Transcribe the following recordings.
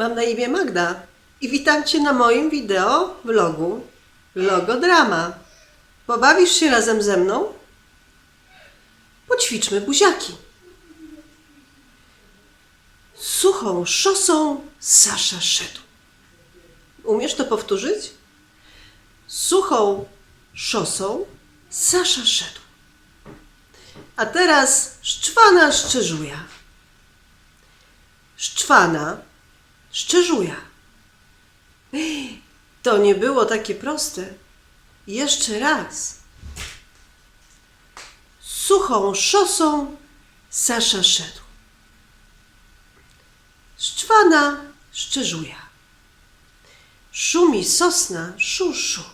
Mam na imię Magda i witam Cię na moim wideo vlogu Logodrama. Pobawisz się razem ze mną? Poćwiczmy buziaki. Suchą szosą Sasza szedł. Umiesz to powtórzyć? Suchą szosą Sasza szedł. A teraz szczwana szczerzuja. Szczwana szczerzuja. To nie było takie proste. Jeszcze raz. Suchą szosą Sasza szedł. Szczwana szczerzuja. Szumi sosna, szu, szu.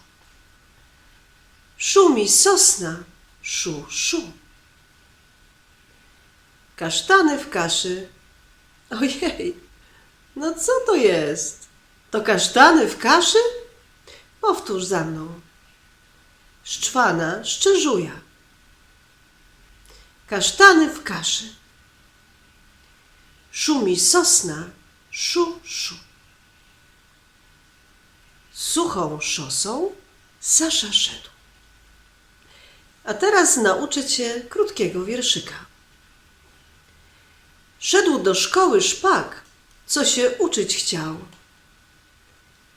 Szumi sosna, szu, szu. Kasztany w kaszy. Ojej, no co to jest? To kasztany w kaszy? Powtórz za mną. Szczwana szczerzuja. Kasztany w kaszy. Szumi sosna, szu, szu. Suchą szosą Sasza szedł. A teraz nauczę cię krótkiego wierszyka. Szedł do szkoły szpak, co się uczyć chciał.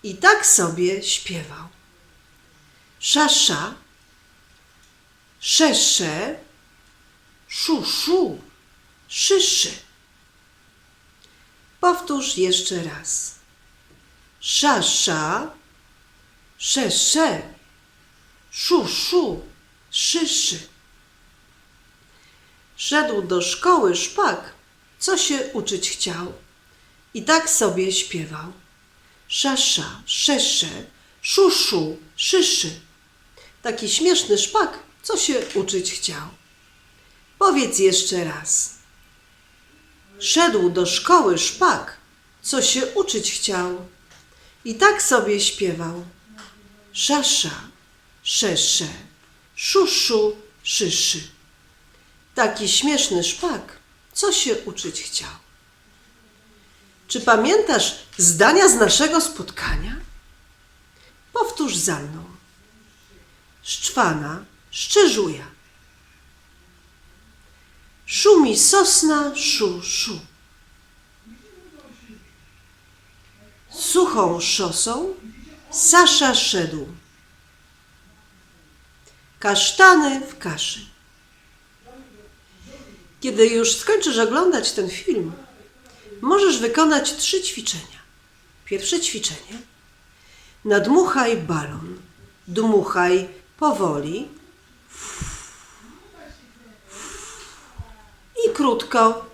I tak sobie śpiewał. Szasza, szesze, szu, szu, szyszy. Powtórz jeszcze raz. Szasza, szesze, szu, szu, szyszy. Szedł do szkoły szpak, co się uczyć chciał. I tak sobie śpiewał. Szasza, szesze, szuszu, szyszy. Taki śmieszny szpak, co się uczyć chciał. Powiedz jeszcze raz. Szedł do szkoły szpak, co się uczyć chciał. I tak sobie śpiewał. Szasza, szesze, szuszu, szyszy. Taki śmieszny szpak, co się uczyć chciał. Czy pamiętasz zdania z naszego spotkania? Powtórz za mną. Szczwana szczerzuja. Szumi sosna, szu, szu. Suchą szosą Sasza szedł. Kasztany w kaszy. Kiedy już skończysz oglądać ten film, możesz wykonać trzy ćwiczenia. Pierwsze ćwiczenie. Nadmuchaj balon. Dmuchaj powoli. I krótko.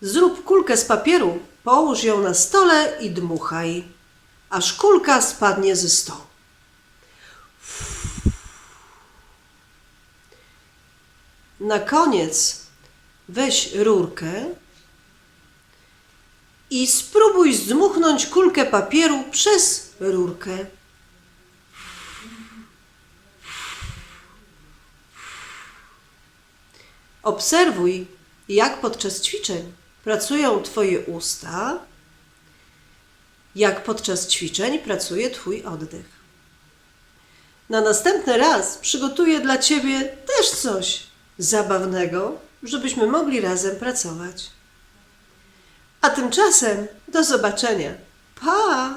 Zrób kulkę z papieru, połóż ją na stole i dmuchaj, aż kulka spadnie ze stołu. Na koniec weź rurkę i spróbuj zdmuchnąć kulkę papieru przez rurkę. Obserwuj, jak podczas ćwiczeń pracują Twoje usta, jak podczas ćwiczeń pracuje Twój oddech. Na następny raz przygotuję dla Ciebie też coś zabawnego, żebyśmy mogli razem pracować. A tymczasem do zobaczenia. Pa!